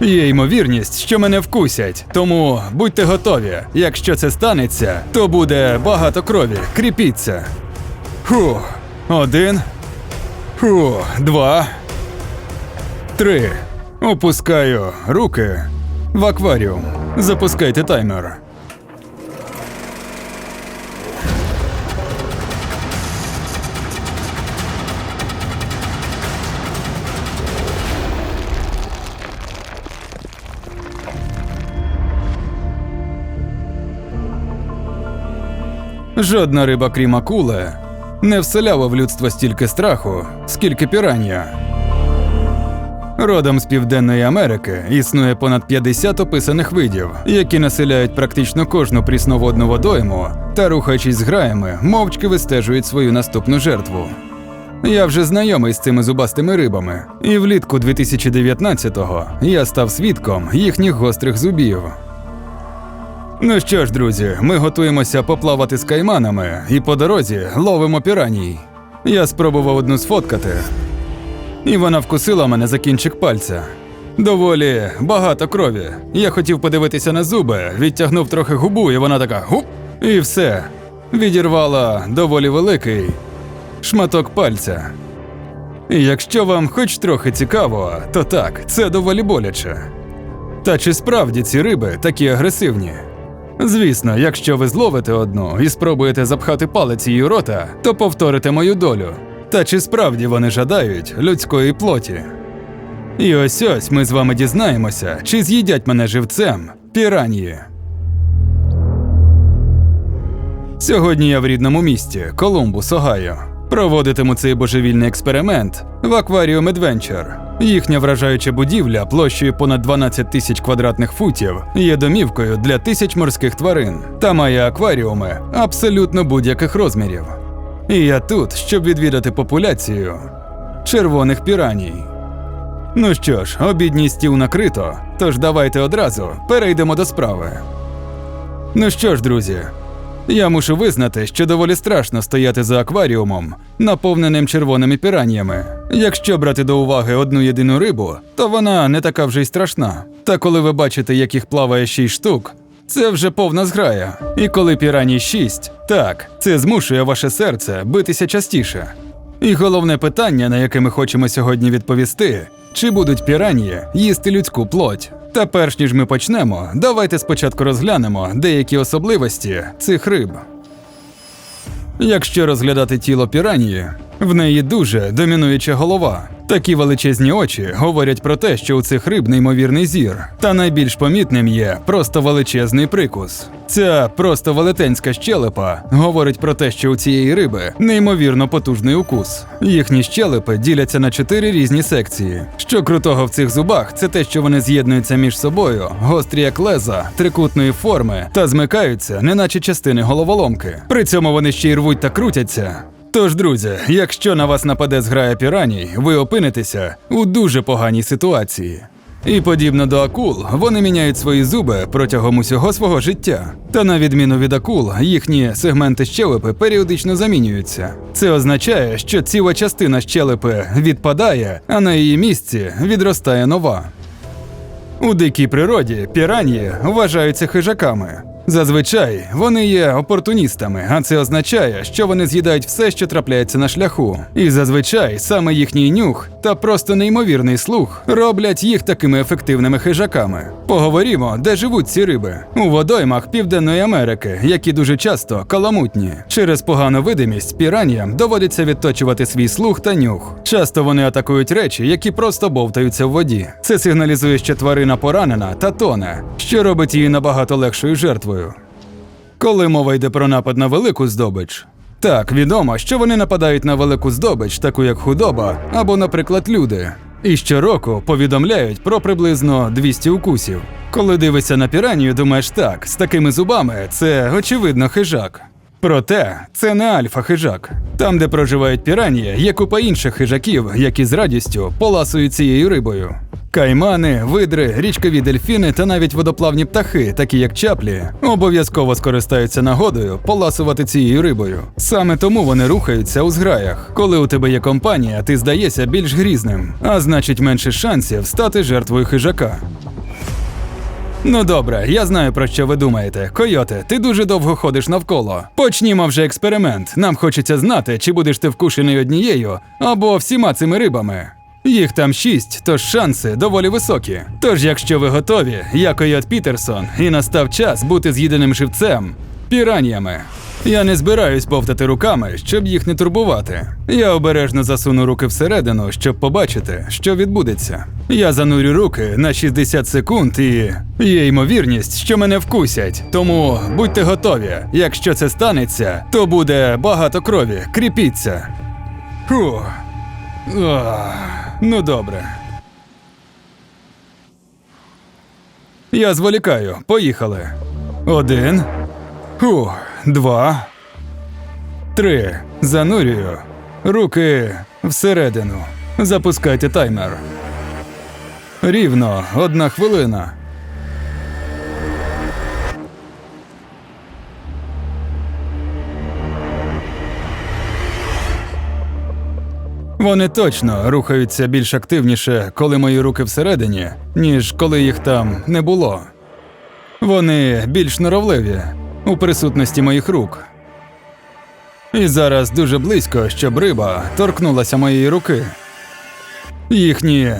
Є ймовірність, що мене вкусять, тому будьте готові. Якщо це станеться, то буде багато крові. Кріпіться. Ху. Один. Ху. Два. Три. Опускаю руки в акваріум. Запускайте таймер. Жодна риба, крім акули, не вселяла в людство стільки страху, скільки піранія. Родом з Південної Америки існує понад 50 описаних видів, які населяють практично кожну прісноводну водойму та, рухаючись з граями, мовчки вистежують свою наступну жертву. Я вже знайомий з цими зубастими рибами, і влітку 2019-го я став свідком їхніх гострих зубів. Ну що ж, друзі, ми готуємося поплавати з кайманами і по дорозі ловимо піраній. Я спробував одну сфоткати, і вона вкусила мене за кінчик пальця. Доволі багато крові. Я хотів подивитися на зуби, відтягнув трохи губу, і вона така гуп, і все. Відірвала доволі великий шматок пальця. І якщо вам хоч трохи цікаво, то так, це доволі боляче. Та чи справді ці риби такі агресивні? Звісно, якщо ви зловите одну і спробуєте запхати палець її рота, то повторите мою долю. Та чи справді вони жадають людської плоті? І ось ось ми з вами дізнаємося, чи з'їдять мене живцем піранії. Сьогодні я в рідному місті Колумбус, Огайо. Проводитиму цей божевільний експеримент в Aquarium Adventure. Їхня вражаюча будівля площею понад 12 тисяч квадратних футів є домівкою для тисяч морських тварин та має акваріуми абсолютно будь-яких розмірів. І я тут, щоб відвідати популяцію червоних піраній. Ну що ж, обідній стіл накрито, тож давайте одразу перейдемо до справи. Ну що ж, друзі, я мушу визнати, що доволі страшно стояти за акваріумом, наповненим червоними піраннями. Якщо брати до уваги одну єдину рибу, то вона не така вже й страшна. Та коли ви бачите, як їх плаває шість штук, це вже повна зграя. І коли піраній шість, так, це змушує ваше серце битися частіше. І головне питання, на яке ми хочемо сьогодні відповісти: чи будуть піранії їсти людську плоть? Та перш ніж ми почнемо, давайте спочатку розглянемо деякі особливості цих риб. Якщо розглядати тіло піранії, в неї дуже домінуюча голова. Такі величезні очі говорять про те, що у цих риб неймовірний зір. Та найбільш помітним є просто величезний прикус. Ця просто велетенська щелепа говорить про те, що у цієї риби неймовірно потужний укус. Їхні щелепи діляться на чотири різні секції. Що крутого в цих зубах, це те, що вони з'єднуються між собою, гострі як леза, трикутної форми та змикаються, неначе частини головоломки. При цьому вони ще й рвуть та крутяться. Тож, друзі, якщо на вас нападе зграя піраній, ви опинитеся у дуже поганій ситуації. І подібно до акул, вони міняють свої зуби протягом усього свого життя. Та на відміну від акул, їхні сегменти щелепи періодично замінюються. Це означає, що ціла частина щелепи відпадає, а на її місці відростає нова. У дикій природі піранії вважаються хижаками. Зазвичай вони є опортуністами, а це означає, що вони з'їдають все, що трапляється на шляху. І зазвичай саме їхній нюх та просто неймовірний слух роблять їх такими ефективними хижаками. Поговоримо, де живуть ці риби у водоймах Південної Америки, які дуже часто каламутні. Через погану видимість піраніям доводиться відточувати свій слух та нюх. Часто вони атакують речі, які просто бовтаються в воді. Це сигналізує, що тварина поранена та тоне, що робить її набагато легшою жертвою. Коли мова йде про напад на велику здобич. Так, відомо, що вони нападають на велику здобич, таку як худоба або, наприклад, люди. І щороку повідомляють про приблизно 200 укусів. Коли дивишся на піранію, думаєш так, з такими зубами це очевидно хижак. Проте це не альфа-хижак. Там, де проживають піранії, є купа інших хижаків, які з радістю поласують цією рибою. Каймани, видри, річкові дельфіни та навіть водоплавні птахи, такі як чаплі, обов'язково скористаються нагодою поласувати цією рибою. Саме тому вони рухаються у зграях. Коли у тебе є компанія, ти здаєшся більш грізним, а значить менше шансів стати жертвою хижака. Ну добре, я знаю про що ви думаєте. Койоте, ти дуже довго ходиш навколо. Почнімо вже експеримент. Нам хочеться знати, чи будеш ти вкушений однією або всіма цими рибами. Їх там шість, тож шанси доволі високі. Тож, якщо ви готові, я Койот Пітерсон, і настав час бути з'їденим живцем піраньями. Я не збираюсь повтати руками, щоб їх не турбувати. Я обережно засуну руки всередину, щоб побачити, що відбудеться. Я занурю руки на 60 секунд і є ймовірність, що мене вкусять. Тому будьте готові. Якщо це станеться, то буде багато крові. Кріпіться. Фу. Ох, ну добре. Я зволікаю. Поїхали. Один. Фу, два. Три. Занурюю. Руки всередину. Запускайте таймер. Рівно одна хвилина. Вони точно рухаються більш активніше, коли мої руки всередині, ніж коли їх там не було. Вони більш норовливі у присутності моїх рук. І зараз дуже близько, щоб риба торкнулася моєї руки. Їхні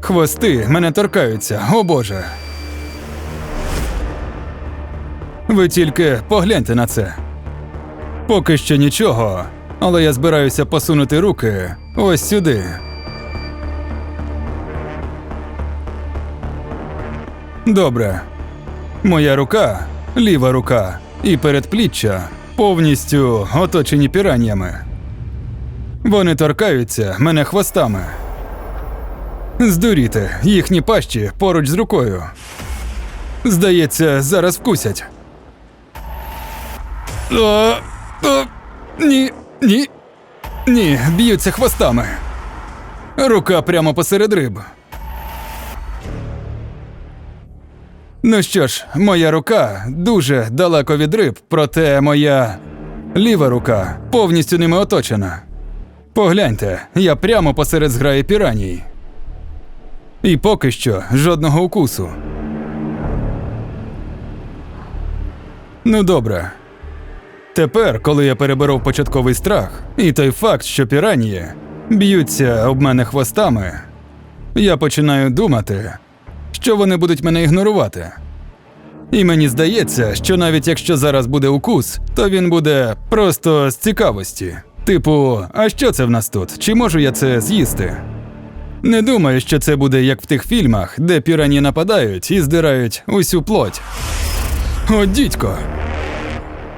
хвости мене торкаються, о Боже. Ви тільки погляньте на це. Поки що нічого, але я збираюся посунути руки ось сюди. Добре. Моя рука, ліва рука і передпліччя повністю оточені піраннями. Вони торкаються мене хвостами. Здуріти, їхні пащі поруч з рукою. Здається, зараз вкусять. О, о, ні, ні. Ні, б'ються хвостами. Рука прямо посеред риб. Ну що ж, моя рука дуже далеко від риб, проте моя ліва рука повністю ними оточена. Погляньте, я прямо посеред зграї піраній. І поки що жодного укусу. Ну добре. Тепер, коли я переборов початковий страх, і той факт, що піранії б'ються об мене хвостами, я починаю думати, що вони будуть мене ігнорувати. І мені здається, що навіть якщо зараз буде укус, то він буде просто з цікавості. Типу, а що це в нас тут? Чи можу я це з'їсти? Не думаю, що це буде як в тих фільмах, де пірані нападають і здирають усю плоть. О, дідько!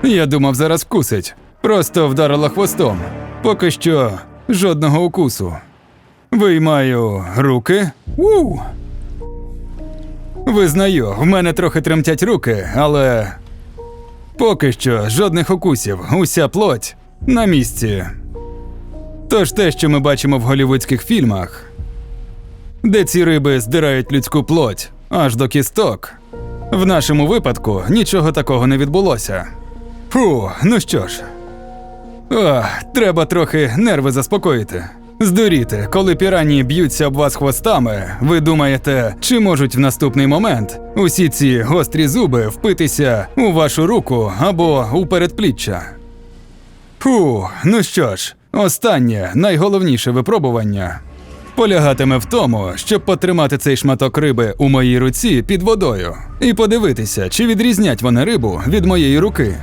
Я думав, зараз вкусить. Просто вдарила хвостом. Поки що жодного укусу. Виймаю руки. У! Визнаю, в мене трохи тремтять руки, але поки що жодних укусів, уся плоть на місці. Тож те, що ми бачимо в голівудських фільмах, де ці риби здирають людську плоть аж до кісток. В нашому випадку нічого такого не відбулося. Фу, ну що ж. Ох, треба трохи нерви заспокоїти. Здуріти, коли пірані б'ються об вас хвостами, ви думаєте, чи можуть в наступний момент усі ці гострі зуби впитися у вашу руку або у передпліччя? Фу, ну що ж, останнє найголовніше випробування полягатиме в тому, щоб потримати цей шматок риби у моїй руці під водою і подивитися, чи відрізнять вони рибу від моєї руки.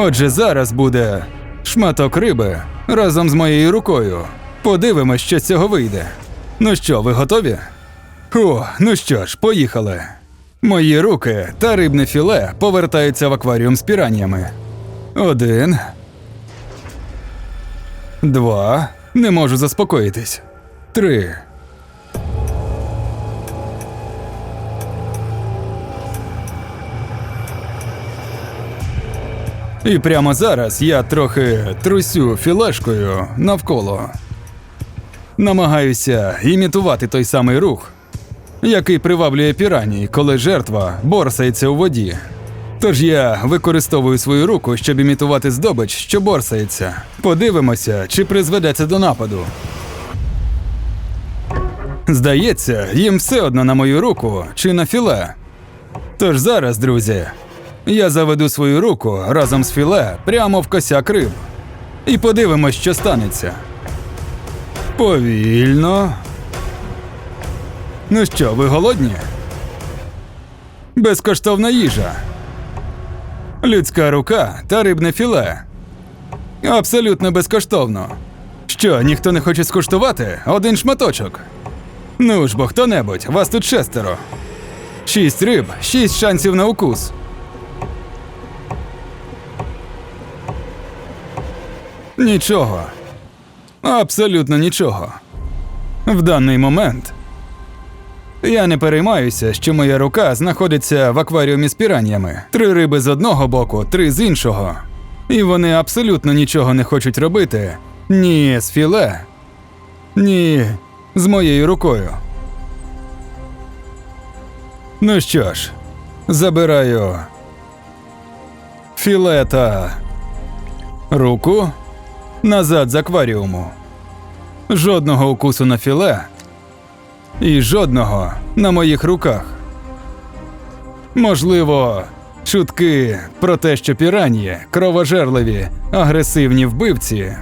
Отже, зараз буде шматок риби разом з моєю рукою. Подивимось, що з цього вийде. Ну що, ви готові? О, ну що ж, поїхали. Мої руки та рибне філе повертаються в акваріум з піраннями. Один. Два. Не можу заспокоїтись. Три. І прямо зараз я трохи трусю філешкою навколо. Намагаюся імітувати той самий рух, який приваблює піраній, коли жертва борсається у воді. Тож я використовую свою руку, щоб імітувати здобич, що борсається. Подивимося, чи призведе це до нападу. Здається, їм все одно на мою руку чи на філе. Тож зараз, друзі, я заведу свою руку разом з філе прямо в косяк риб. І подивимось, що станеться. Повільно. Ну що, ви голодні? Безкоштовна їжа. Людська рука та рибне філе. Абсолютно безкоштовно. Що, ніхто не хоче скуштувати? Один шматочок. Ну ж бо хто-небудь, вас тут шестеро. Шість риб, шість шансів на укус. Нічого. Абсолютно нічого. В даний момент я не переймаюся, що моя рука знаходиться в акваріумі з піраннями. Три риби з одного боку, три з іншого. І вони абсолютно нічого не хочуть робити ні з філе, ні з моєю рукою. Ну що ж, забираю філе та руку назад з акваріуму. Жодного укусу на філе і жодного на моїх руках. Можливо, чутки про те, що піранії кровожерливі, агресивні вбивці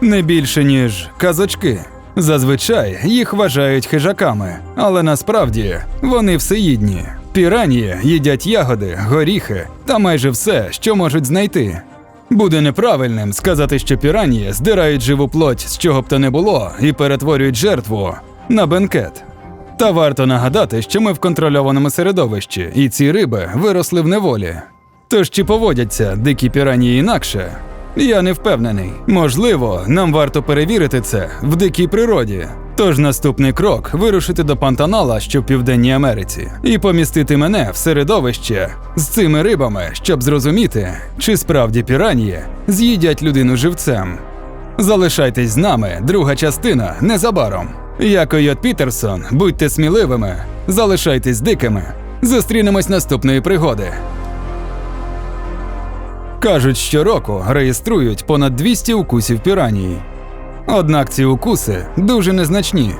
не більше, ніж казочки. Зазвичай їх вважають хижаками, але насправді вони всеїдні. Піранії їдять ягоди, горіхи та майже все, що можуть знайти. Буде неправильним сказати, що піранії здирають живу плоть з чого б то не було і перетворюють жертву на бенкет. Та варто нагадати, що ми в контрольованому середовищі, і ці риби виросли в неволі. Тож чи поводяться дикі піранії інакше? Я не впевнений. Можливо, нам варто перевірити це в дикій природі. Тож наступний крок вирушити до Пантанала, що в Південній Америці, і помістити мене в середовище з цими рибами, щоб зрозуміти, чи справді піранії з'їдять людину живцем. Залишайтесь з нами, друга частина незабаром. Я Койот Пітерсон, будьте сміливими, залишайтесь дикими. Зустрінемось наступної пригоди. Кажуть, щороку реєструють понад 200 укусів піранії. Однак ці укуси дуже незначні.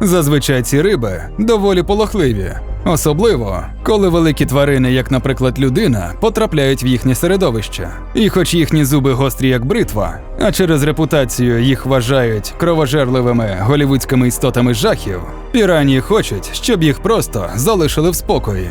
Зазвичай ці риби доволі полохливі, особливо коли великі тварини, як, наприклад, людина, потрапляють в їхнє середовище. І хоч їхні зуби гострі як бритва, а через репутацію їх вважають кровожерливими голівудськими істотами жахів, піранії хочуть, щоб їх просто залишили в спокої.